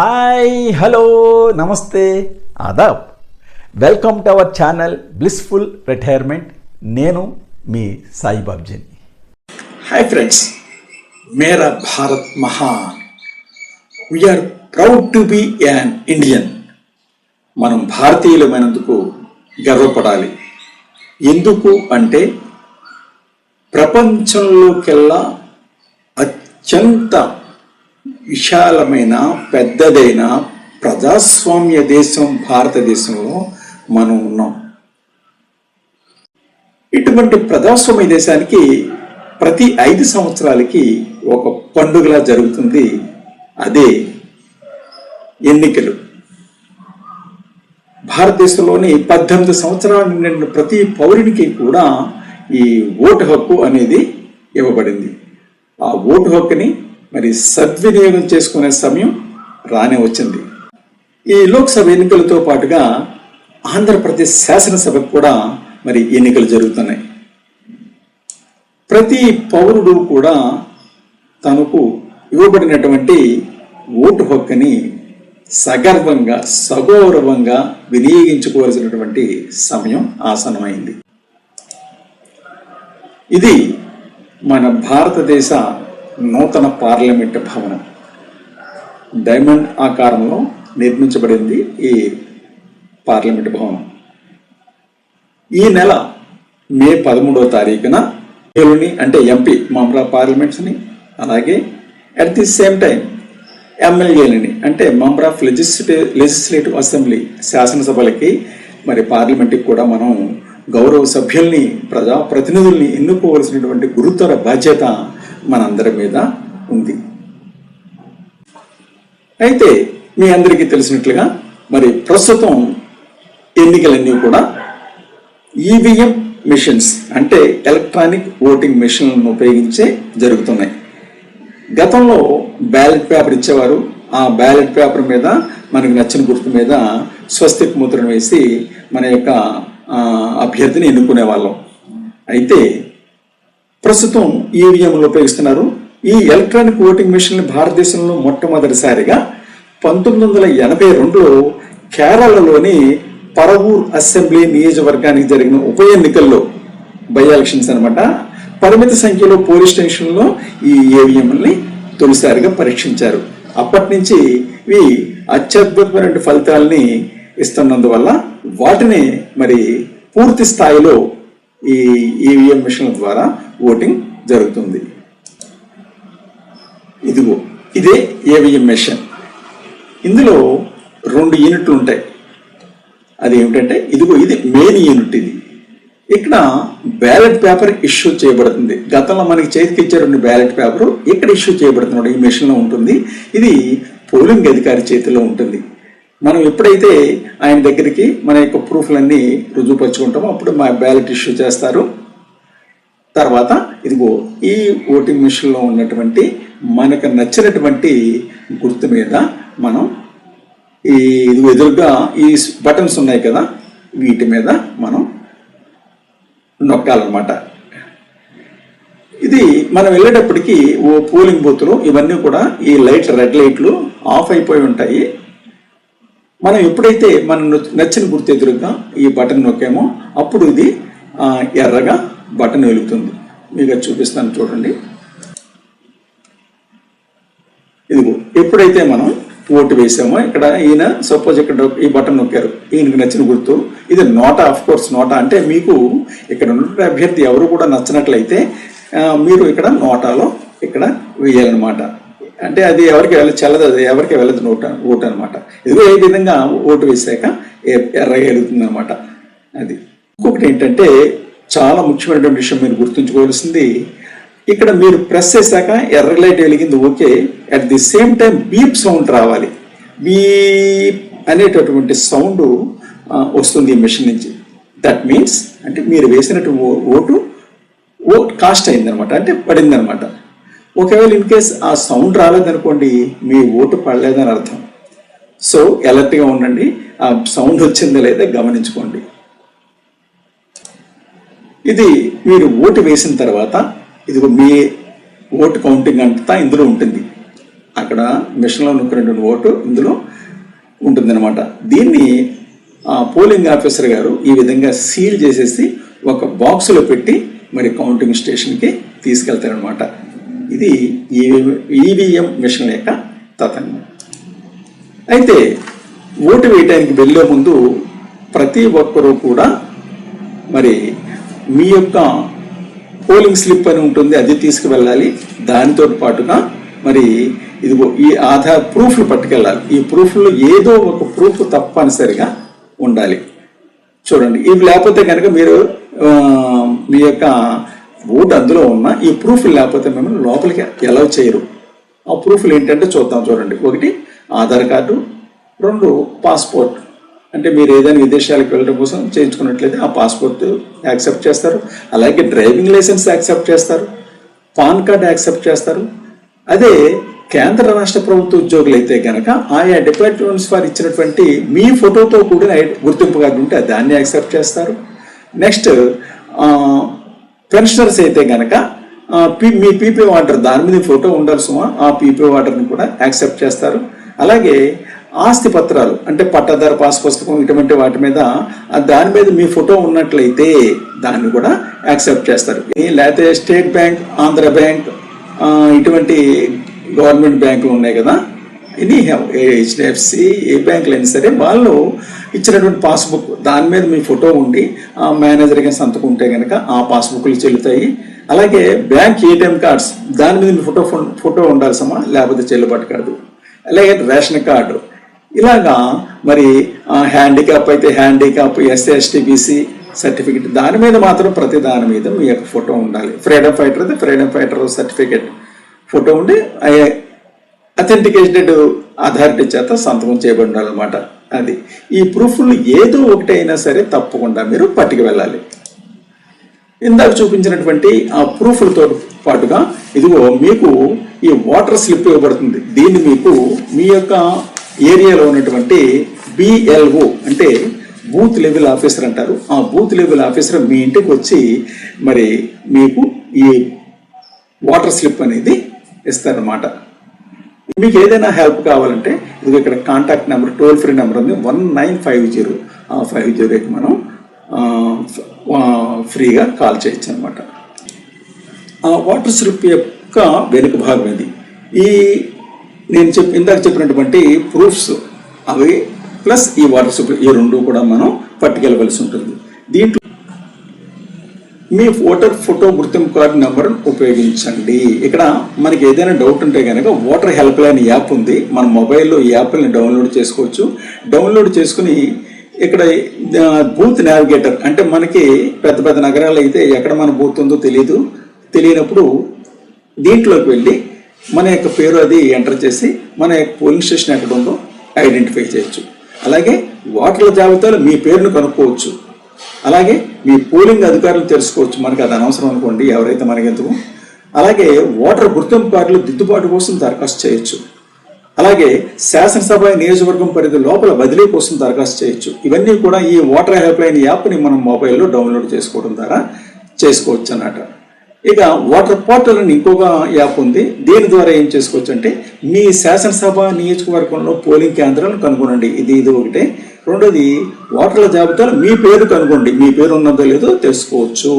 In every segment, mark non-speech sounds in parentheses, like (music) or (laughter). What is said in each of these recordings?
Hi hello నమస్తే Aadab. Welcome to our channel blissful retirement నేను మీ సాయిబాబ్జీని హాయ్ ఫ్రెండ్స్ మేరా భారత్ మహాన్. We are proud to be an Indian మనం భారతీయులమైనందుకు గర్వపడాలి. ఎందుకు అంటే ప్రపంచంలోకెల్లా అత్యంత విశాలమైన పెద్దదైన ప్రజాస్వామ్య దేశం భారతదేశంలో మనం ఉన్నాం. ఇటువంటి ప్రజాస్వామ్య దేశానికి ప్రతి ఐదు సంవత్సరాలకి ఒక పండుగలా జరుగుతుంది. అదే ఎన్నికలు. భారతదేశంలోని పద్దెనిమిది సంవత్సరాల నిండిన ప్రతి పౌరునికి కూడా ఈ ఓటు హక్కు అనేది ఇవ్వబడింది. ఆ ఓటు హక్కుని మరి సద్వినియోగం చేసుకునే సమయం రానే వచ్చింది. ఈ లోక్సభ ఎన్నికలతో పాటుగా ఆంధ్రప్రదేశ్ శాసనసభకు కూడా మరి ఎన్నికలు జరుగుతున్నాయి. ప్రతి పౌరుడు కూడా తనకు ఇవ్వబడినటువంటి ఓటు హక్కుని సగర్వంగా సగౌరవంగా వినియోగించుకోవాల్సినటువంటి సమయం ఆసనమైంది ఇది మన భారతదేశ నూతన పార్లమెంట్ భవనం. డైమండ్ ఆకారంలో నిర్మించబడింది ఈ పార్లమెంట్ భవనం. ఈ నెల మే పదమూడవ తారీఖున ఏలుని అంటే ఎంపీ మమరా పార్లమెంట్స్ని అలాగే అట్ ది సేమ్ టైం ఎమ్మెల్యేలని అంటే member of legislative legislative assembly శాసనసభలకి మరి పార్లమెంట్కి కూడా మనం గౌరవ సభ్యుల్ని ప్రజాప్రతినిధుల్ని ఎన్నుకోవలసినటువంటి గురుతర బాధ్యత మనందరి మీద ఉంది. అయితే మీ అందరికీ తెలిసినట్లుగా మరి ప్రస్తుతం ఎన్నికలన్నీ కూడా ఈవీఎం మిషన్స్ అంటే ఎలక్ట్రానిక్ ఓటింగ్ మిషన్లను ఉపయోగించే జరుగుతున్నాయి. గతంలో బ్యాలెట్ పేపర్ ఇచ్చేవారు. ఆ బ్యాలెట్ పేపర్ మీద మనకు నచ్చిన గుర్తు మీద స్వస్తిక్ ముద్రను వేసి మన యొక్క అభ్యర్థిని ఎన్నుకునే వాళ్ళం అయితే ప్రస్తుతం ఈవీఎంలు ఉపయోగిస్తున్నారు. ఈ ఎలక్ట్రానిక్ ఓటింగ్ మిషన్లు భారతదేశంలో మొట్టమొదటిసారిగా పంతొమ్మిది వందల ఎనభై రెండులో కేరళలోని పరవూర్ అసెంబ్లీ నియోజకవర్గానికి జరిగిన ఉప ఎన్నికల్లో బై ఎలక్షన్స్ అనమాట పరిమిత సంఖ్యలో పోలీస్ స్టేషన్లో ఈ ఏవిఎంని తొలిసారిగా పరీక్షించారు. అప్పటి నుంచి ఇవి అత్యద్భుతమైన ఫలితాలని ఇస్తున్నందువల్ల వాటిని మరి పూర్తి స్థాయిలో ఈ ఈవీఎం మిషన్ల ద్వారా ఓటింగ్ జరుగుతుంది. ఇదిగో ఇదే ఏవిఎం మిషన్ ఇందులో రెండు యూనిట్లు ఉంటాయి. అది ఏమిటంటే ఇదిగో ఇది మెయిన్ యూనిట్ ఇది. ఇక్కడ బ్యాలెట్ పేపర్ ఇష్యూ చేయబడుతుంది. గతంలో మనకి చేతికి ఇచ్చే రెండు బ్యాలెట్ పేపర్ ఇక్కడ ఇష్యూ చేయబడుతున్నాడు ఈ మెషిన్లో ఉంటుంది. ఇది పోలింగ్ అధికారి చేతిలో ఉంటుంది. మనం ఎప్పుడైతే ఆయన దగ్గరికి మన యొక్క ప్రూఫ్లన్నీ రుజువుపరుచుకుంటామో అప్పుడు మా బ్యాలెట్ ఇష్యూ చేస్తారు. తర్వాత ఇదిగో ఈ ఓటింగ్ మిషన్లో ఉన్నటువంటి మనకు నచ్చినటువంటి గుర్తు మీద మనం ఈ ఇది ఎదురుగా ఈ బటన్స్ ఉన్నాయి కదా వీటి మీద మనం నొక్కాలన్నమాట. ఇది మనం వెళ్ళేటప్పటికి ఓ పోలింగ్ బూత్లో ఇవన్నీ కూడా ఈ లైట్ రెడ్ లైట్లు ఆఫ్ అయిపోయి ఉంటాయి. మనం ఎప్పుడైతే మన నచ్చిన గుర్తు ఎదురుగా ఈ బటన్ నొక్కామో అప్పుడు ఇది ఎర్రగా బటన్ వెలుగుతుంది. మీకు అది చూపిస్తాను చూడండి. ఇదిగో ఎప్పుడైతే మనం ఓటు వేసామో ఇక్కడ ఈయన సపోజ్ ఇక్కడ ఈ బటన్ నొక్కారు. ఈయనకి నచ్చిన గుర్తు. ఇది నోటా ఆఫ్ కోర్స్ నోటా అంటే మీకు ఇక్కడ ఉన్నటువంటి అభ్యర్థి ఎవరు కూడా నచ్చినట్లయితే మీరు ఇక్కడ నోటాలో ఇక్కడ వేయాలన్నమాట. అంటే అది ఎవరికి వెళ్ళ చల్లదు అది ఎవరికి వెళ్ళదు నోట ఓటు అనమాట ఇదిగో ఏ విధంగా ఓటు వేసాక ఎర్ర ఎర్రగా వెలుగుతుంది అనమాట అది. ఇంకొకటి ఏంటంటే చాలా ముఖ్యమైనటువంటి విషయం మీరు గుర్తుంచుకోవాల్సింది ఇక్కడ మీరు ప్రెస్ చేశాక ఎర్ర లైట్ వెలిగింది okay at the same time beep sound రావాలి. బీప్ అనేటటువంటి సౌండ్ వస్తుంది ఈ మిషన్ నుంచి. దట్ మీన్స్ అంటే మీరు వేసినట్టు ఓ- ఓటు ఓట్ కాస్ట్ అయిందనమాట. అంటే పడిందనమాట. ఒకవేళ ఇన్ కేస్ ఆ సౌండ్ రాలేదనుకోండి మీ ఓటు పడలేదని అర్థం. సో ఎలర్ట్గా ఉండండి. ఆ సౌండ్ వచ్చిందా లేదా గమనించుకోండి. ఇది మీరు ఓటు వేసిన తర్వాత ఇది మీ ఓటు కౌంటింగ్ అంతా ఇందులో ఉంటుంది. అక్కడ మిషన్లో నొక్కినటువంటి ఓటు ఇందులో ఉంటుందన్నమాట. దీన్ని ఆ, పోలింగ్ ఆఫీసర్ గారు ఈ విధంగా సీల్ చేసేసి ఒక బాక్సులో పెట్టి మరి కౌంటింగ్ స్టేషన్కి తీసుకెళ్తారనమాట ఇది ఈవీఎం మిషన్ యొక్క తతంగం. అయితే ఓటు వేయడానికి వెళ్ళే ముందు ప్రతి ఒక్కరూ కూడా మరి మీ యొక్క పోలింగ్ స్లిప్ అని ఉంటుంది అది తీసుకువెళ్ళాలి. దానితో పాటుగా మరి ఇదిగో ఈ ఆధార్ ప్రూఫ్లు పట్టుకెళ్ళాలి. ఈ ప్రూఫ్లో ఏదో ఒక ప్రూఫ్ తప్పనిసరిగా ఉండాలి. చూడండి ఇవి లేకపోతే కనుక మీరు మీ యొక్క ఓటు అందులో ఉన్న ఈ ప్రూఫ్ లేకపోతే మిమ్మల్ని లోపలికి ఎలా చేయరు. ఆ ప్రూఫ్లు ఏంటంటే చూద్దాం చూడండి. ఒకటి ఆధార్ కార్డు రెండు పాస్పోర్ట్. అంటే మీరు ఏదైనా విదేశాలకు వెళ్ళడం కోసం చేయించుకున్నట్లయితే ఆ పాస్పోర్ట్ యాక్సెప్ట్ చేస్తారు. అలాగే డ్రైవింగ్ లైసెన్స్ యాక్సెప్ట్ చేస్తారు. పాన్ కార్డ్ యాక్సెప్ట్ చేస్తారు. అదే కేంద్ర రాష్ట్ర ప్రభుత్వ ఉద్యోగులు అయితే కనుక ఆయా డిపార్ట్మెంట్స్ వారు ఇచ్చినటువంటి మీ ఫోటోతో కూడిన గుర్తింపు కార్డు ఉంటే దాన్ని యాక్సెప్ట్ చేస్తారు. నెక్స్ట్ పెన్షనర్స్ అయితే కనుక మీ పీపీ వాటర్ దాని మీద ఫోటో ఉండాల్సిన ఆ పీపీ వాటర్ని కూడా యాక్సెప్ట్ చేస్తారు. అలాగే ఆస్తి పత్రాలు అంటే పట్టాదారు పాస్ పుస్తకం ఇటువంటి వాటి మీద దాని మీద మీ ఫోటో ఉన్నట్లయితే దాన్ని కూడా యాక్సెప్ట్ చేస్తారు. లేకపోతే స్టేట్ బ్యాంక్ ఆంధ్ర బ్యాంక్ ఇటువంటి గవర్నమెంట్ బ్యాంకులు ఉన్నాయి కదా. ఇది హెచ్డిఎఫ్సి ఏ బ్యాంకులు అయినా సరే వాళ్ళు ఇచ్చినటువంటి పాస్బుక్ దాని మీద మీ ఫోటో ఉండి ఆ మేనేజర్కి సంతకం ఉంటే కనుక ఆ పాస్బుక్లు చెల్లుతాయి. అలాగే బ్యాంక్ ఏటీఎం కార్డ్స్ దాని మీద మీ ఫోటో ఫోటో ఉండాల్సమా లేకపోతే చెల్లుబాటు కాదు. అలాగే రేషన్ కార్డు ఇలాగా మరి హ్యాండిక్యాప్ అయితే handicap SC ST BC certificate దాని మీద మాత్రం ప్రతి దాని మీద మీ యొక్క ఫోటో ఉండాలి. ఫ్రీడమ్ ఫైటర్ అయితే ఫ్రీడమ్ ఫైటర్ సర్టిఫికెట్ ఫోటో ఉండి అథెంటికేటెడ్ అథారిటీ చేత సంతకం చేయబడి ఉండాలన్నమాట అది. ఈ ప్రూఫ్లు ఏదో ఒకటి అయినా సరే తప్పకుండా మీరు పట్టుకు వెళ్ళాలి. ఇందాక చూపించినటువంటి ఆ ప్రూఫ్లతో పాటుగా ఇదిగో మీకు ఈ వాటర్ స్లిప్ ఇవ్వబడుతుంది. దీన్ని మీకు మీ యొక్క ఏరియాలో ఉన్నటువంటి బిఎల్ఓ అంటే బూత్ లెవెల్ ఆఫీసర్ అంటారు. ఆ బూత్ లెవెల్ ఆఫీసర్ మీ ఇంటికి వచ్చి మరి మీకు ఈ వాటర్ స్లిప్ అనేది ఇస్తారన్నమాట. మీకు ఏదైనా హెల్ప్ కావాలంటే ఇది ఇక్కడ contact number toll free number ఉంది. వన్ నైన్ ఫైవ్ జీరో ఆ ఫైవ్ జీరోకి మనం ఫ్రీగా కాల్ చేయొచ్చు అనమాట ఆ వాటర్ స్లిప్ యొక్క వెనుక భాగం ఇది ఈ నేను చెప్పి ఇందాక చెప్పినటువంటి ప్రూఫ్స్ అవి ప్లస్ ఈ వాటర్ సప్లై ఈ రెండు కూడా మనం పట్టుకెళ్ళవలసి ఉంటుంది. దీంట్లో మీ ఓటర్ ఫోటో గుర్తింపు కార్డు నెంబర్ను ఉపయోగించండి. ఇక్కడ మనకి ఏదైనా డౌట్ ఉంటే కనుక ఓటర్ హెల్ప్ లైన్ యాప్ ఉంది. మన మొబైల్లో ఈ యాప్ని డౌన్లోడ్ చేసుకోవచ్చు. డౌన్లోడ్ చేసుకుని ఇక్కడ బూత్ నావిగేటర్ అంటే మనకి పెద్ద పెద్ద నగరాలు అయితే ఎక్కడ మన బూత్ ఉందో తెలియదు తెలియనప్పుడు దీంట్లోకి వెళ్ళి మన యొక్క పేరు అది ఎంటర్ చేసి మన యొక్క పోలింగ్ స్టేషన్ ఎక్కడ ఉందో ఐడెంటిఫై చేయొచ్చు. అలాగే ఓటర్ల జాబితాలో మీ పేరును కనుక్కోవచ్చు. అలాగే మీ పోలింగ్ అధికారులు తెలుసుకోవచ్చు. మనకి అది అనవసరం అనుకోండి ఎవరైతే మనకెందుకు అలాగే ఓటర్ గుర్తింపు కార్డులు దిద్దుబాటు కోసం దరఖాస్తు చేయొచ్చు. అలాగే శాసనసభ నియోజకవర్గం పరిధి లోపల బదిలీ కోసం దరఖాస్తు చేయొచ్చు. ఇవన్నీ కూడా ఈ ఓటర్ హెల్ప్ లైన్ యాప్ని మనం మొబైల్లో డౌన్లోడ్ చేసుకోవడం ద్వారా చేసుకోవచ్చు అన్నమాట ఇక వాటర్ పోర్టల్ అని ఇంకొక యాప్ ఉంది. దీని ద్వారా ఏం చేసుకోవచ్చు అంటే మీ శాసనసభ నియోజకవర్గంలో పోలింగ్ కేంద్రాలను కనుగొనండి. ఇది ఇది ఒకటే. రెండోది ఓటర్ల జాబితాలో మీ పేరు కనుగొండి. మీ పేరు ఉన్నదో లేదో తెలుసుకోవచ్చు.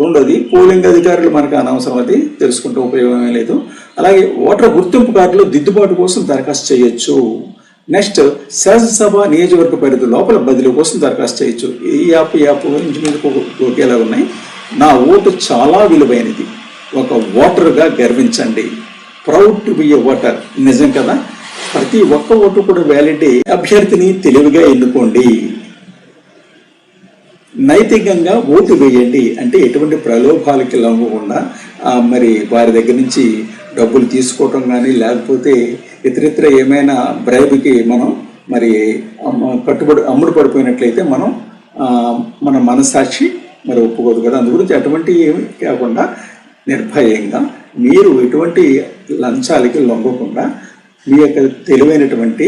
రెండోది పోలింగ్ అధికారులు మనకు అనవసరం అది. తెలుసుకుంటే ఉపయోగమే లేదు. అలాగే ఓటర్ గుర్తింపు కార్డులో దిద్దుబాటు కోసం దరఖాస్తు చేయొచ్చు. నెక్స్ట్ శాసనసభ నియోజకవర్గ పరిధి లోపల బదిలీ కోసం దరఖాస్తు చేయొచ్చు. ఈ యాప్ యాప్ ఇంచుమించు ఒకేలా ఉన్నాయి. నా ఓటు చాలా విలువైనది. ఒక ఓటర్గా గర్వించండి. Proud to be a voter. నిజం కదా? ప్రతి ఒక్క ఓటు కూడా వ్యాలిడే. అభ్యర్థిని తెలివిగా ఎన్నుకోండి. నైతికంగా ఓటు వేయండి. అంటే ఎటువంటి ప్రలోభాలకి లొంగకుండా మరి వారి దగ్గర నుంచి డబ్బులు తీసుకోవటం కానీ లేకపోతే ఇతరితర ఏమైనా బ్రైబ్కి మనం మరి కట్టుబడి అమ్ముడు పడిపోయినట్లయితే మనం మన మనసాక్షి మరి ఒప్పుకోదు కదా. అందు గురించి అటువంటి ఏమి కాకుండా నిర్భయంగా మీరు ఎటువంటి లంచాలకి లొంగకుండా మీ యొక్క తెలివైనటువంటి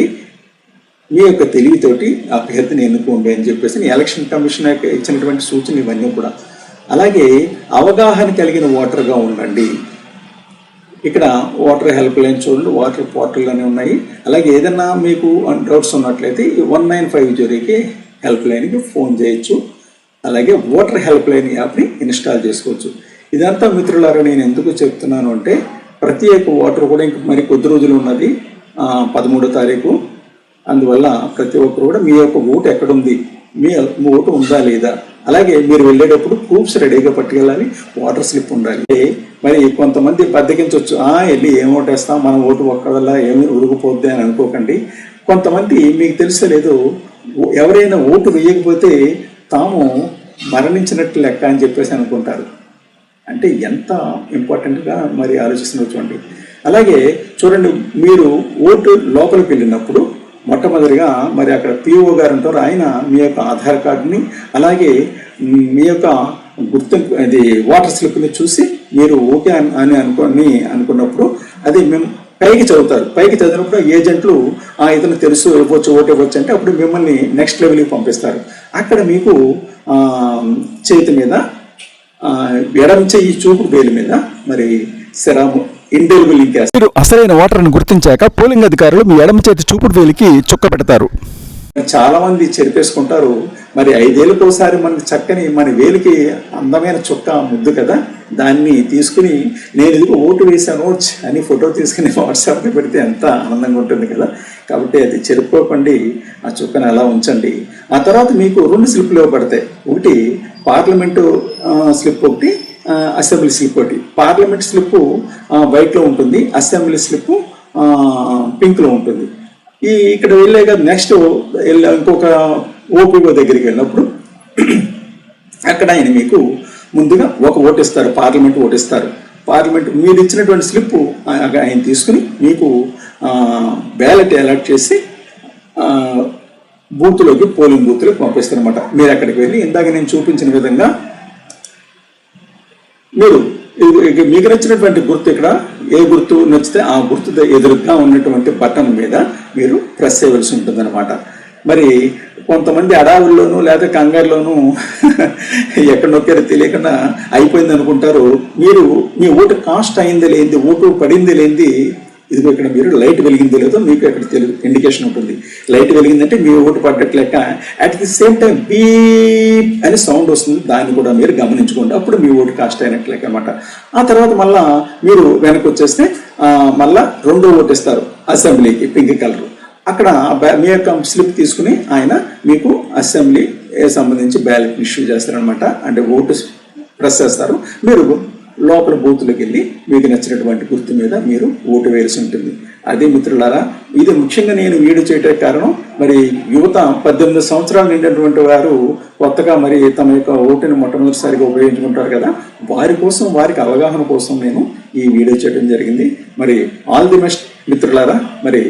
మీ యొక్క తెలివితోటి అభ్యర్థిని ఎన్నుకోండి అని చెప్పేసి ఎలక్షన్ కమిషన్ యొక్క ఇచ్చినటువంటి సూచనలు ఇవన్నీ కూడా. అలాగే అవగాహన కలిగిన ఓటర్గా ఉండండి. ఇక్కడ వాటర్ హెల్ప్ లైన్ చూడండి వాటర్ పోర్టల్ అని ఉన్నాయి. అలాగే ఏదైనా మీకు డౌట్స్ ఉన్నట్లయితే వన్ నైన్ ఫైవ్ జీరోకి హెల్ప్ లైన్కి ఫోన్ చేయొచ్చు. అలాగే వాటర్ హెల్ప్ లైన్ యాప్ని ఇన్స్టాల్ చేసుకోవచ్చు. ఇదంతా మిత్రులారా నేను ఎందుకు చెప్తున్నాను అంటే ప్రతి ఒక్క వాటర్ కూడా ఇంక మరి కొద్ది రోజులు ఉన్నది. పదమూడో తారీఖు. అందువల్ల ప్రతి ఒక్కరు కూడా మీ యొక్క ఓటు ఎక్కడుంది? మీ మీ ఓటు ఉందా లేదా? అలాగే మీరు వెళ్ళేటప్పుడు ప్రూఫ్స్ రెడీగా పట్టుకెళ్ళాలి వాటర్ స్లిప్ ఉండాలి. మరి కొంతమంది బద్దకించవచ్చు ఆ వెళ్ళి ఏం ఓటేస్తాం మన ఓటు ఒక్కడల్లా ఏమి ఉరిగిపోద్ది అని అనుకోకండి. కొంతమంది మీకు తెలుసలేదు ఎవరైనా ఓటు వేయకపోతే తాము మరణించినట్టు లెక్క అని చెప్పేసి అనుకుంటారు. అంటే ఎంత ఇంపార్టెంట్గా మరి ఆలోచిస్తున్నారు చూడండి. అలాగే చూడండి మీరు ఓటు లోపలికి వెళ్ళినప్పుడు మొట్టమొదటిగా మరి అక్కడ పిఓ గారు ఉంటారు ఆయన మీ యొక్క ఆధార్ కార్డుని అలాగే మీ యొక్క గుర్తింపు అది వాటర్ స్లిప్ని చూసి మీరు ఓకే అని అని అనుకొని అనుకున్నప్పుడు అది మేము పైకి చదువుతారు. పైకి చదివినప్పుడు ఏజెంట్లు ఆ ఇతను తెలుసు ఇవ్వచ్చు ఓటు ఇవ్వచ్చు అంటే అప్పుడు మిమ్మల్ని నెక్స్ట్ లెవెల్కి పంపిస్తారు. అక్కడ మీకు చేతి మీద ఎడం ఎడమ చెయ్యి చూపుడు వేలు మీద మరి శరాము ఇండెలిబుల్ లింక్ మీరు అసలైన ఓటర్ను గుర్తించాక పోలింగ్ అధికారులు మీ ఎడమ చేతి చూపుడు వేలికి చుక్క పెడతారు. చాలా మంది చెరిపేసుకుంటారు. మరి ఐదేళ్ళకోసారి మనకి చక్కని మన వేలికి అందమైన చుక్క ముద్దు కదా దాన్ని తీసుకుని నేను ఇదిగో ఓటు వేసాను అని ఫోటో తీసుకుని వాట్సాప్లో పెడితే ఎంత ఆనందంగా ఉంటుంది కదా. కాబట్టి అది చెరుపుకోకండి ఆ చుక్కను అలా ఉంచండి. ఆ తర్వాత మీకు రెండు స్లిప్లు ఇవ్వబడతాయి. ఒకటి పార్లమెంటు స్లిప్ ఒకటి అసెంబ్లీ స్లిప్ ఒకటి. పార్లమెంట్ స్లిప్ వైట్లో ఉంటుంది. అసెంబ్లీ స్లిప్ పింక్లో ఉంటుంది. ఈ ఇక్కడ వెళ్ళే కదా నెక్స్ట్ వెళ్ళా ఇంకొక ఓపీఓ దగ్గరికి వెళ్ళినప్పుడు అక్కడ ఆయన మీకు ముందుగా ఒక ఓటు ఇస్తారు పార్లమెంట్ ఓటిస్తారు పార్లమెంట్ మీరు ఇచ్చినటువంటి స్లిప్ ఆయన తీసుకుని మీకు బ్యాలెట్ అలాట్ చేసి బూత్లోకి పోలింగ్ బూత్లోకి పంపిస్తారు అనమాట మీరు అక్కడికి వెళ్ళి ఇందాక నేను చూపించిన విధంగా మీరు మీకు నచ్చినటువంటి గుర్తు ఇక్కడ ఏ గుర్తు నచ్చితే ఆ గుర్తు ఎదురుగా ఉన్నటువంటి బటన్ మీద మీరు ప్రెస్ చేయవలసి ఉంటుంది మరి కొంతమంది అడావుల్లోనూ లేదా కంగారులోనూ (laughs) ఎక్కడ నొక్కారో తెలియకుండా అయిపోయింది అనుకుంటారు. మీరు మీ ఓటు కాస్ట్ అయింది లేనిది ఓటు పడింది లేనిది ఇదిగో ఇక్కడ మీరు లైట్ వెలిగింది లేదో మీకు ఇక్కడ తెలుగు ఇండికేషన్ ఉంటుంది. లైట్ వెలిగిందంటే మీ ఓటు పడ్డట్టు లెక్క at the same time beep అని సౌండ్ వస్తుంది. దాన్ని కూడా మీరు గమనించుకోండి. అప్పుడు మీ ఓటు కాస్ట్ అయినట్టు లెక్క అనమాట ఆ తర్వాత మళ్ళా మీరు వెనక్కి వచ్చేస్తే మళ్ళా రెండో ఓటు ఇస్తారు అసెంబ్లీకి పింక్ కలర్. అక్కడ మీ యొక్క స్లిప్ తీసుకుని ఆయన మీకు అసెంబ్లీ సంబంధించి బ్యాలెట్ ఇష్యూ చేస్తారనమాట అంటే ఓటు ప్రెస్ చేస్తారు మీరు లోపల బూత్లోకి వెళ్ళి మీకు నచ్చినటువంటి గుర్తు మీద మీరు ఓటు వేయాల్సి ఉంటుంది. అదే మిత్రులారా ఇది ముఖ్యంగా నేను వీడియో చేయటం కారణం మరి యువత పద్దెనిమిది సంవత్సరాలు నిండినటువంటి వారు కొత్తగా మరి తమ యొక్క ఓటుని మొట్టమొదటిసారిగా ఉపయోగించుకుంటారు కదా వారి కోసం వారికి అవగాహన కోసం నేను ఈ వీడియో చేయడం జరిగింది. మరి ఆల్ ది బెస్ట్ మిత్రులారా మరి